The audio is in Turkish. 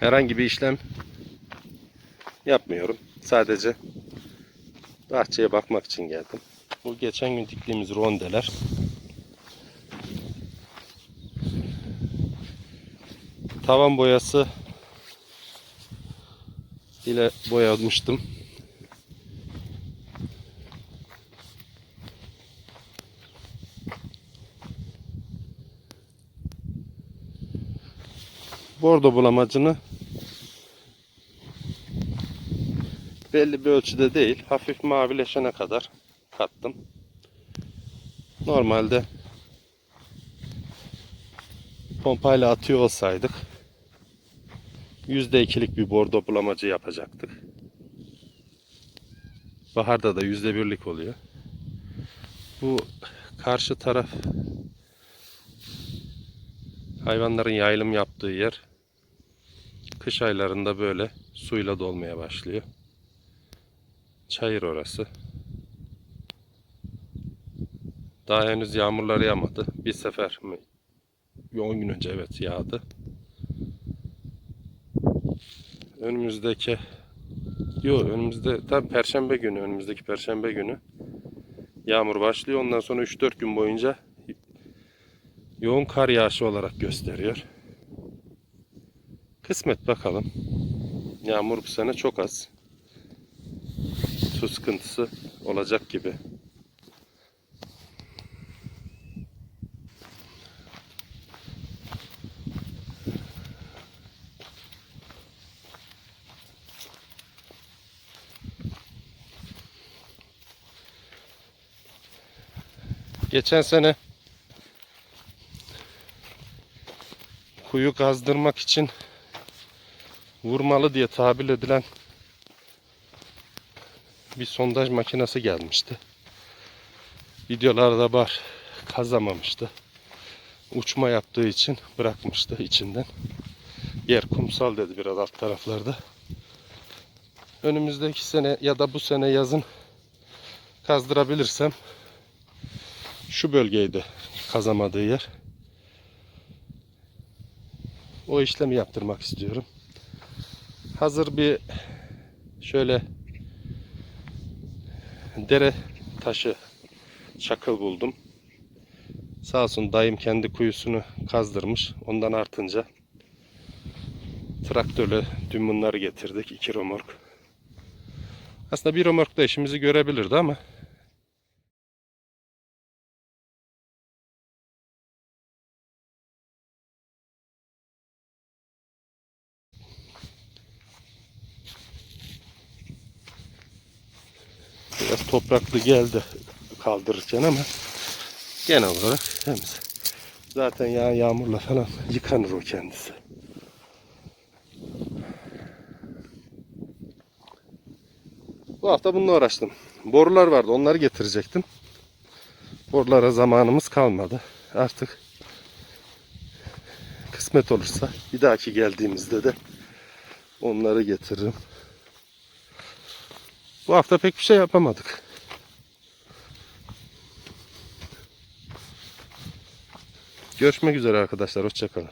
Herhangi bir işlem yapmıyorum. Sadece bahçeye bakmak için geldim. Bu geçen gün diktiğimiz rondeler. Tavan boyası ile boyamıştım. Bordo bulamacını belli bir ölçüde değil, hafif mavileşene kadar kattım. Normalde pompayla atıyor olsaydık %2'lik bir bordo bulamacı yapacaktık. Baharda da %1'lik oluyor. Bu karşı taraf hayvanların yayılım yaptığı yer kış aylarında böyle suyla dolmaya başlıyor. Çayır orası. Daha henüz yağmurlar yağmadı. Bir sefer mi? 10 gün önce evet yağdı. Önümüzdeki Yok önümüzde tam perşembe günü önümüzdeki perşembe günü yağmur başlıyor. Ondan sonra 3-4 gün boyunca yoğun kar yağışı olarak gösteriyor. Kısmet bakalım. Yağmur bu sene çok az. Su sıkıntısı olacak gibi. Geçen sene kuyu kazdırmak için vurmalı diye tabir edilen bir sondaj makinesi gelmişti. Videolarda var kazamamıştı. Uçma yaptığı için bırakmıştı içinden. Yer kumsal dedi biraz alt taraflarda. Önümüzdeki sene ya da bu sene yazın kazdırabilirsem şu bölgeydi kazamadığı yer. O işlemi yaptırmak istiyorum. Hazır bir şöyle dere taşı çakıl buldum. Sağ olsun dayım kendi kuyusunu kazdırmış. Ondan artınca traktörle dün bunları getirdik. iki romork. Aslında bir romork da işimizi görebilirdi ama Biraz topraklı geldi kaldırırken ama genel olarak temiz. Zaten ya yağmurla falan yıkanır o kendisi. Bu hafta bununla uğraştım. Borular vardı onları getirecektim. Borulara zamanımız kalmadı. Artık kısmet olursa bir dahaki geldiğimizde de onları getiririm. Bu hafta pek bir şey yapamadık. Görüşmek üzere arkadaşlar. Hoşçakalın.